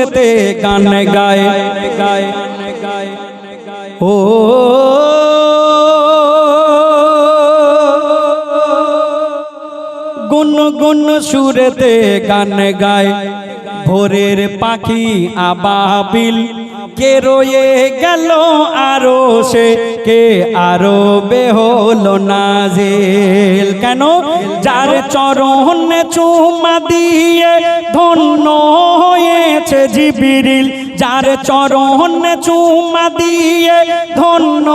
সুরেতে গান গায়। গায় ও গুন গুন সুরেতে গান গায়। ভোরের পাখি আবাবিল কে রয়ে গেল আরও সে, কে আরও বেহল নাজেল। কেন? যার চরণ চুমা দিয়ে ধন্য হয়েছে জিবিরিল, যার চরণ চুমা দিয়ে ধন্য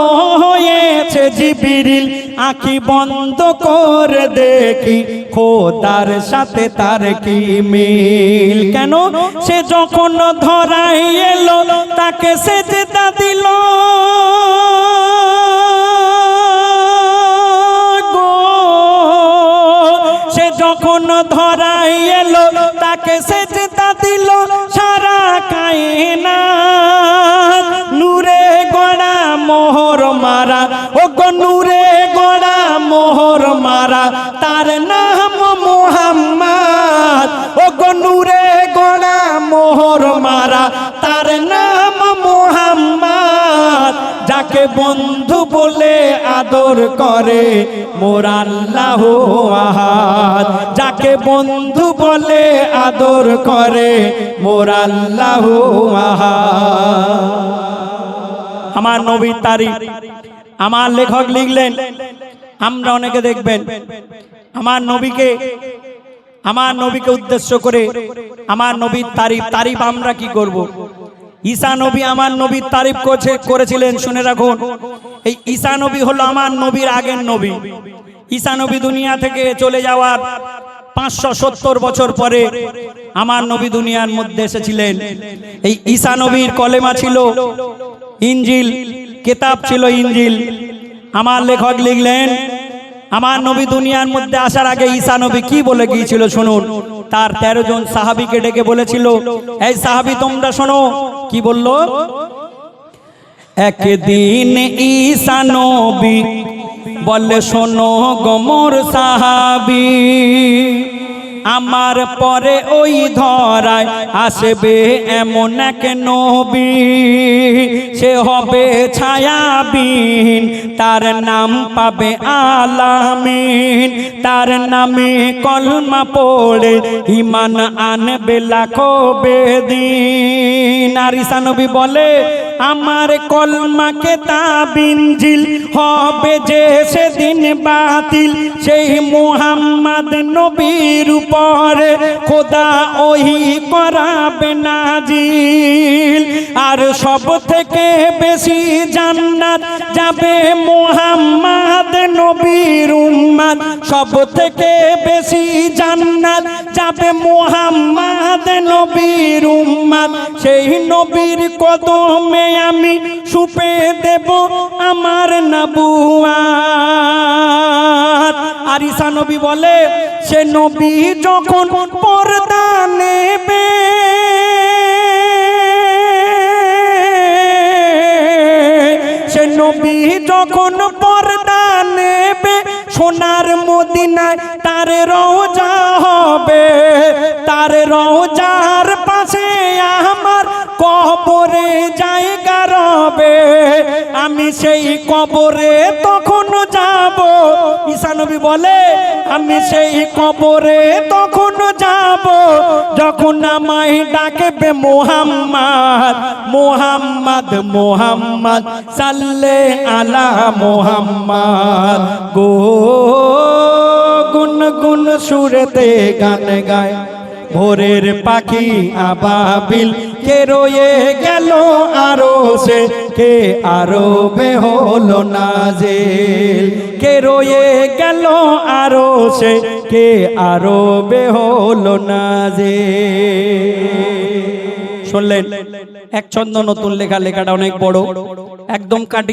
হয়েছে জিবিরিল। আখি বন্ধ করে দেখি, খোদার সাথে তার কি মিল? কেন? সে যখন ধরাই এলো, তাকে সে যেটা দিল সে যখন ধরাই এলো, তাকে সে মোহর তার নাম মোহাম্মদ। ও গো নূরে গড়া মোহর মারা, তার নাম মোহাম্মদ। যাকে বন্ধু বলে আদর করে, মোর আল্লাহ আহাদ। যাকে বন্ধু বলে আদর করে, মোর আল্লাহ আহাদ। আমার নবীর তারিখ, আমার লেখক লিখলেন আমরা অনেকে দেখবেন, আমার নবীকে আমার নবীকে উদ্দেশ্য করে, আমার নবীর তারিফ তারিফ আমরা কি করব। ঈসা নবী আমার নবীর তারিফ করছে, করেছিলেন, শুনে রাখুন। এই ঈসা নবী হলো আমার নবীর আগের নবী। ঈসা নবী দুনিয়া থেকে চলে যাওয়ার পাঁচশো সত্তর বছর পরে আমার নবী দুনিয়ার মধ্যে এসেছিলেন। এই ঈসা নবীর কলেমা ছিল ইঞ্জিল কেতাব ছিল ইঞ্জিল আমার লেখক লিখলেন, আমার নবী দুনিয়ার মধ্যে আসার আগে ঈসা নবী কি বলে গিয়েছিল শুনুন। তার তেরো জন সাহাবিকে ডেকে বলেছিল, এই সাহাবি, তোমরা শোনো। কি বলল? একদিন ঈসা নবী বলে শোনো গমর সাহাবি। আমার পরে ওই ধরায় আসবে এমন এক নবী। সে হবে ছায়াবিন, তার নাম পাবে আলামিন। তার নামে কলমা পড়ে ইমান আনবে লাখো বেদিন। আর ঈসা নবী বলে আমার কলমাকে তাবিনজিল হবে যে সেদিন বাতিল। সেই মুহাম্মদ নবীর উপরে খোদা ওহি করাবে নাজিল। আর সব থেকে বেশি জান্নাত যাবে মুহাম্মদ নবীর উম্মাদ। সব থেকে বেশি জান্নাত যাবে মুহাম্মদ নবীর উম্মাদ। সেই নবীর কদমে আমি সুপে দেব আমার নবুয়াত আর ঈসা নবী বলে, সে নবী যখন পর্দা নেবে, সে নবী যখন পর্দা নেবে সোনার মদিনায় তার রোজা হবে। তার রোজার পাশে আমার কবরে জায়গা রবে। আমি সেই কবরে তখন বলে, আমি সেই কবরে তখন যাব যখন আমায় ডাকবে মোহাম্মদ মোহাম্মদ মোহাম্মদ, সাল্লে আলা মোহাম্মদ। গো গুন গুন সুরেতে গান গায়, ভোরের পাখি আবাবিল কে রয়ে গেল আরও সে, কে আরও বেহল নাজেল। কে রয়ে গেল আরও সে? কে আরও না যে? শুনলেন? এক ছন্দ নতুন লেখা, লেখাটা অনেক বড়। একদম কাটি